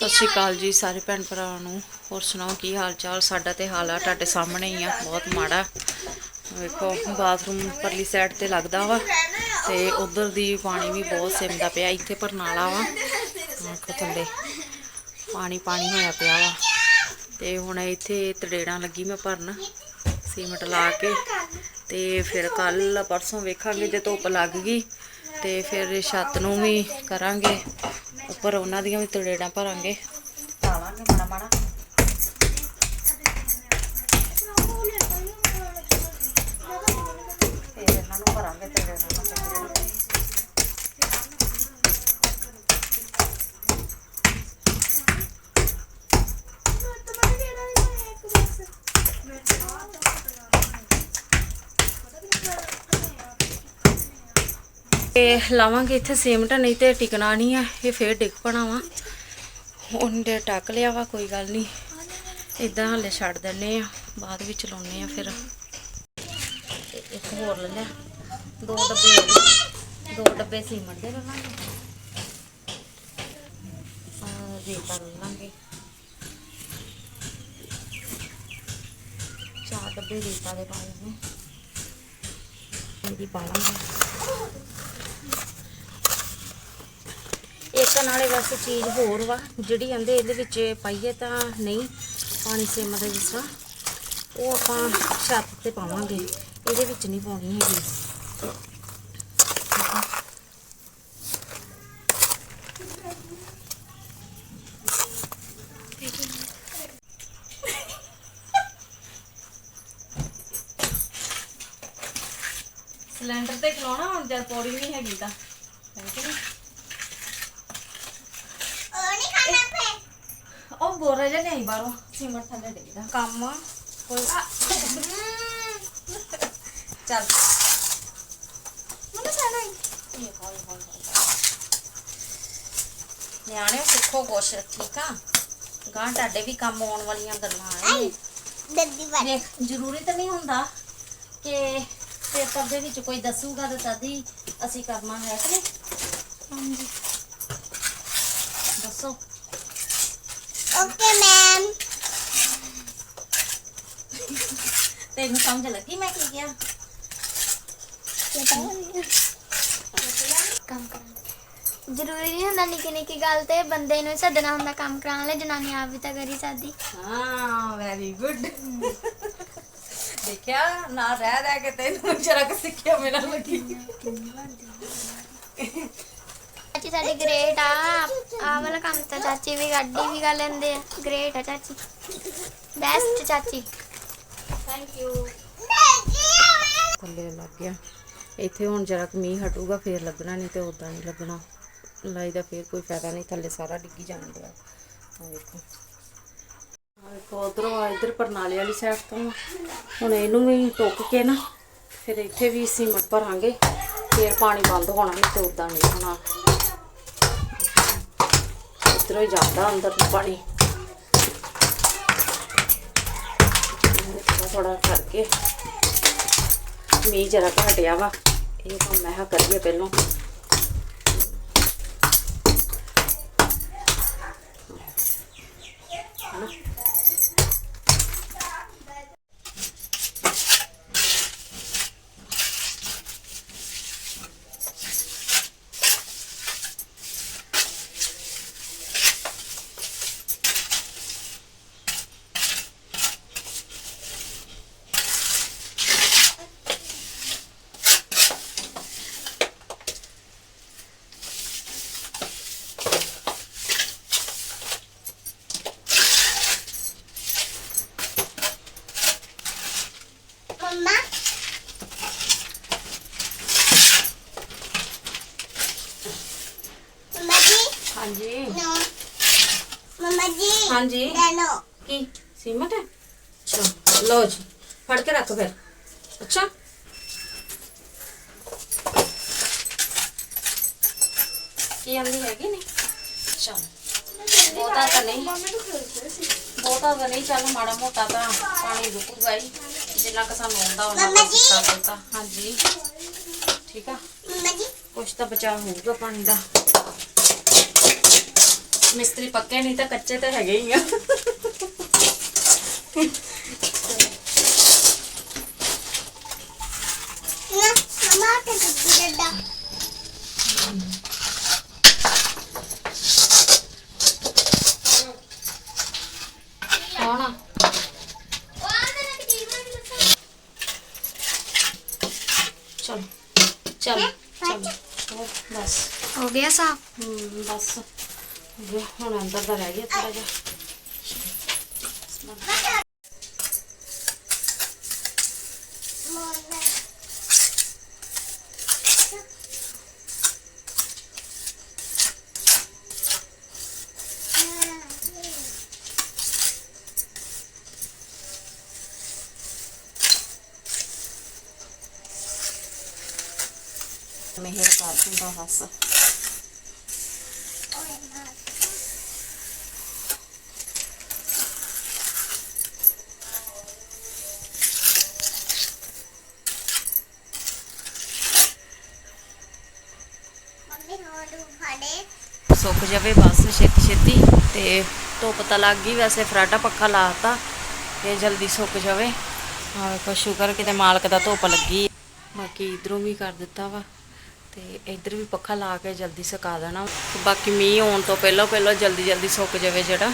ਸਤਿ ਸ਼੍ਰੀ ਅਕਾਲ ਜੀ ਸਾਰੇ ਭੈਣ ਭਰਾਵਾਂ ਨੂੰ। ਹੋਰ ਸੁਣਾਓ, ਕੀ ਹਾਲ ਚਾਲ? ਸਾਡਾ ਤੇ ਹਾਲ ਆ, ਤੁਹਾਡੇ ਸਾਹਮਣੇ ਹੀ ਆ, ਬਹੁਤ ਮਾੜਾ। ਵੇਖੋ, ਬਾਥਰੂਮ ਪਰਲੀ ਸਾਈਡ ਤੇ ਲੱਗਦਾ ਵਾ ਤੇ ਉਧਰ ਦੀ ਪਾਣੀ ਵੀ ਬਹੁਤ ਸਿਮਦਾ ਪਿਆ, ਇੱਥੇ ਪਰਨਾਲਾ ਵਾ। ਵੇਖੋ ਥੱਲੇ, ਪਾਣੀ ਪਾਣੀ ਹੋਇਆ ਪਿਆ ਵਾ। ਤੇ ਹੁਣ ਇੱਥੇ ਤੜੇੜਾਂ ਲੱਗੀ ਮੈਂ ਭਰਨ, ਸੀਮਟ ਲਾ ਕੇ। ਤੇ ਫਿਰ ਕੱਲ ਪਰਸੋਂ ਵੇਖਾਂਗੇ ਜੇ ਧੁੱਪ ਲੱਗ ਗਈ ਤੇ ਫਿਰ ਛੱਤ ਨੂੰ ਵੀ ਕਰਾਂਗੇ। ਉੱਪਰ ਉਹਨਾਂ ਦੀਆਂ ਵੀ ਤੜੇੜਾਂ ਭਰਾਂਗੇ। ਪਾਵਾਂਗੇ ਮਾੜਾ ਮਾੜਾ। ਫਿਰ ਇਹਨਾਂ ਨੂੰ ਭਰਾਂਗੇ ਤੜੇੜਾਂ ਤੇ ਲਾਵਾਂਗੇ ਇੱਥੇ ਸੀਮਟ, ਨਹੀਂ ਤੇ ਟਿਕਣਾ ਨਹੀਂ ਆ, ਇਹ ਫੇਰ ਡਿੱਗ ਪਣਾ ਵਾ। ਉਹਨੇ ਟੱਕ ਲਿਆ ਵਾ, ਕੋਈ ਗੱਲ ਨਹੀਂ। ਇਦਾਂ ਹਲੇ ਛੱਡ ਦਿੰਨੇ ਆ, ਬਾਅਦ ਵਿੱਚ ਲਾਉਨੇ ਆ ਫਿਰ। ਇੱਕ ਹੋਰ ਲੈ ਲਿਆ, ਦੋ ਡੱਬੇ ਦੋ ਡੱਬੇ ਸੀਮਟ ਦੇ ਲੈ ਆ ਰੇਤਾ ਲੈ ਲਾਂਗੇ ਚਾਰ ਡੱਬੇ ਰੇਤਾ ਦੇ ਪਾ ਲੈਣੇ ਇਹਦੀ ਪਾ ਲਾਂਗੇ। ਇੱਕ ਨਾਲੇ ਵੈਸੇ ਚੀਜ਼ ਹੋਰ ਵਾ, ਜਿਹੜੀ ਆਂਦੇ ਇਹਦੇ ਵਿੱਚ ਪਾਈਏ ਤਾਂ ਨਹੀਂ, ਪਾਣੀ ਸੇਮ ਦੇ ਜਿਸ ਤਰ੍ਹਾਂ, ਉਹ ਆਪਾਂ ਛੱਤ ਤੇ ਪਾਵਾਂਗੇ, ਇਹਦੇ ਵਿੱਚ ਨਹੀਂ ਪਾਉਣੀ ਹੈਗੀ। ਸਿਲੰਡਰ ਤੇ ਖਲਾਉਣਾ ਹੁਣ, ਜਦ ਪੌੜੀ ਨਹੀਂ ਹੈਗੀ ਤਾਂ ਹੈ ਕਿ ਨਹੀਂ ਉਹ ਬੋਰਾ ਜਿਹਾ ਨਹੀਂ ਬਾਹਰੋਂ। ਸੀਮਟ ਥੱਲੇ ਡਿੱਗਦਾ ਕੰਮ ਕੋਈ ਚੱਲ। ਇਹ ਹੌਲੀ ਹੌਲੀ ਹੌਲੀ ਕਰ। ਨਿਆਣੇ ਸਿੱਖੋ ਕੁਛ ਠੀਕ ਆ ਗਾਂ ਤੁਹਾਡੇ ਵੀ ਕੰਮ ਆਉਣ ਵਾਲੀਆਂ ਗੱਲਾਂ ਆਏ ਜ਼ਰੂਰੀ ਤਾਂ ਨਹੀਂ ਹੁੰਦਾ ਕਿ ਪੇਪਰ ਦੇ ਵਿੱਚ ਕੋਈ ਦੱਸੂਗਾ ਤਾਂ ਤਦ ਹੀ ਅਸੀਂ ਕਰਨਾ ਹੈ ਕਿ ਨਹੀਂ? ਦੱਸੋ। ਤੈਨੂੰ ਸਮਝ ਲੱਗੀ ਮੈਂ ਕੀ ਕਿਹਾ ਜ਼ਰੂਰੀ ਨਹੀਂ ਹੁੰਦਾ ਨਿੱਕੀ ਨਿੱਕੀ ਗੱਲ ਤੇ ਬੰਦੇ ਨੂੰ ਹੀ ਸੱਦਣਾ ਹੁੰਦਾ ਕੰਮ ਕਰਾਉਣ ਲਈ ਜਨਾਨੀ ਆਪ ਵੀ ਤਾਂ ਕਰੀ ਸਕਦੀ ਹਾਂ ਵੈਰੀ ਗੁੱਡ ਦੇਖਿਆ ਨਾ ਰਹਿ ਰਹਿ ਕੇ ਤੈਨੂੰ ਜਰਾ ਕਿ ਸਿੱਖਿਆ ਮੇਰਾ ਲੱਗੀ ਚਾਚੀ ਸਾਡੀ ਗ੍ਰੇਟ ਆ। ਆ ਵਾਲਾ ਕੰਮ ਤਾਂ ਚਾਚੀ ਵੀ ਗੱਡੀ ਵੀ ਕਰ ਲੈਂਦੇ ਆ। ਗ੍ਰੇਟ ਆ ਚਾਚੀ। ਬੈਸਟ ਚਾਚੀ। ਥੈਂਕ ਯੂ ਥੱਲੇ ਲੱਗ ਗਿਆ। ਇੱਥੇ ਹੁਣ ਜਰਾ ਮੀਂਹ ਹਟੂਗਾ ਫੇਰ ਲੱਗਣਾ ਨਹੀਂ ਤੇ ਉਦਾਂ ਨਹੀਂ ਲੱਗਣਾ। ਲਾਈ ਦਾ ਫੇਰ ਕੋਈ ਫਾਇਦਾ ਨਹੀਂ ਥੱਲੇ ਸਾਰਾ ਡਿੱਗੀ ਜਾਣ ਡਿਆ। ਆ ਵੇਖੋ। ਆ ਵੇਖੋ ਉਧਰੋਂ ਆ ਇਧਰ ਪਰਨਾਲੇ ਵਾਲੀ ਸਾਈਡ ਤੋਂ। ਹੁਣ ਇਹਨੂੰ ਵੀ ਟੁੱਕ ਕੇ ਨਾ ਫਿਰ ਇੱਥੇ ਵੀ ਸੀਮਟ ਭਰਾਂਗੇ। ਫੇਰ ਪਾਣੀ ਬੰਦ ਹੋਣਾ ਨਹੀਂ ਤੇ ਉਦਾਂ ਨਹੀਂ ਹੋਣਾ। ਇਧਰੋਂ ਹੀ ਜਾਂਦਾ ਅੰਦਰ ਨੂੰ ਪਾਣੀ। ਥੋੜਾ ਕਰਕੇ ਮੀਂਹ ਜਰਾ ਕੁ ਵਾ। ਇਹ ਤਾਂ ਮੈਂ ਕਿਹਾ ਕਰੀਏ ਪਹਿਲਾਂ। ਹਾਂਜੀ। ਨੋ ਮੰਮਾ ਜੀ ਹਾਂਜੀ। ਨੋ ਕੀ ਸੀਮਟ ਹੈ? ਅੱਛਾ ਲਓ ਜੀ ਫੜ ਕੇ ਰੱਖ ਫਿਰ। ਅੱਛਾ। ਕੀ ਆਂਦੀ ਹੈਗੀ ਨਹੀਂ? ਚਲ ਬਹੁਤਾ ਤਾਂ ਨਹੀਂ। ਬਹੁਤਾ ਤਾਂ ਨਹੀਂ ਚੱਲ ਮਾੜਾ ਮੋਟਾ ਤਾਂ ਪਾਣੀ ਰੁਕੂਗਾ ਹੀ। ਜਿੰਨਾ ਕਿ ਸਾਨੂੰ ਆਉਂਦਾ ਉਹਨਾਂ ਦਾ ਸਿੱਕਾ ਦਿੱਤਾ। ਹਾਂਜੀ। ਠੀਕ ਆ। ਮੰਮਾ ਜੀ। ਕੁਛ ਤਾਂ ਬਚਾ ਹੋਊਗਾ ਪਾਣੀ ਦਾ। ਮਿਸਤਰੀ ਪੱਕੇ ਨਹੀਂ ਤਾਂ ਕੱਚੇ ਤਾਂ ਹੈਗੇ ਹੀ ਆ। ਨਾ ਮਮਾ ਤੇ ਦੁੱਧ ਡੱਡਾ। ਕੌਣ ਆ? ਉਹ ਆ ਮੇਰਾ ਕਟੀਮਾ ਨਹੀਂ ਦੱਸਣਾ ਚਲ ਚਲ ਚਲ ਬਸ ਸੁੱਕ ਜਾਵੇ ਬਸ ਛੇਤੀ ਛੇਤੀ ਤੇ ਧੁੱਪ ਤਾਂ ਲੱਗ ਗਈ ਵੈਸੇ ਫਰਾਟਾ ਪੱਖਾ ਲਾਤਾ ਤੇ ਜਲਦੀ ਸੁੱਕ ਜਾਵੇ। ਹਾਂ ਵੇਖੋ ਸ਼ੁਕਰ ਕਿਤੇ ਮਾਲਕ ਦਾ ਧੁੱਪ ਲੱਗੀ। ਬਾਕੀ ਇਧਰੋਂ ਵੀ ਕਰ ਦਿੱਤਾ ਵਾ ਤੇ ਇਧਰ ਵੀ ਪੱਖਾ ਲਾ ਕੇ ਜਲਦੀ ਸੁਕਾ ਦੇਣਾ। ਬਾਕੀ ਮੀਂਹ ਆਉਣ ਤੋਂ ਪਹਿਲਾਂ ਪਹਿਲਾਂ ਜਲਦੀ ਜਲਦੀ ਸੁੱਕ ਜਾਵੇ ਜਿਹੜਾ।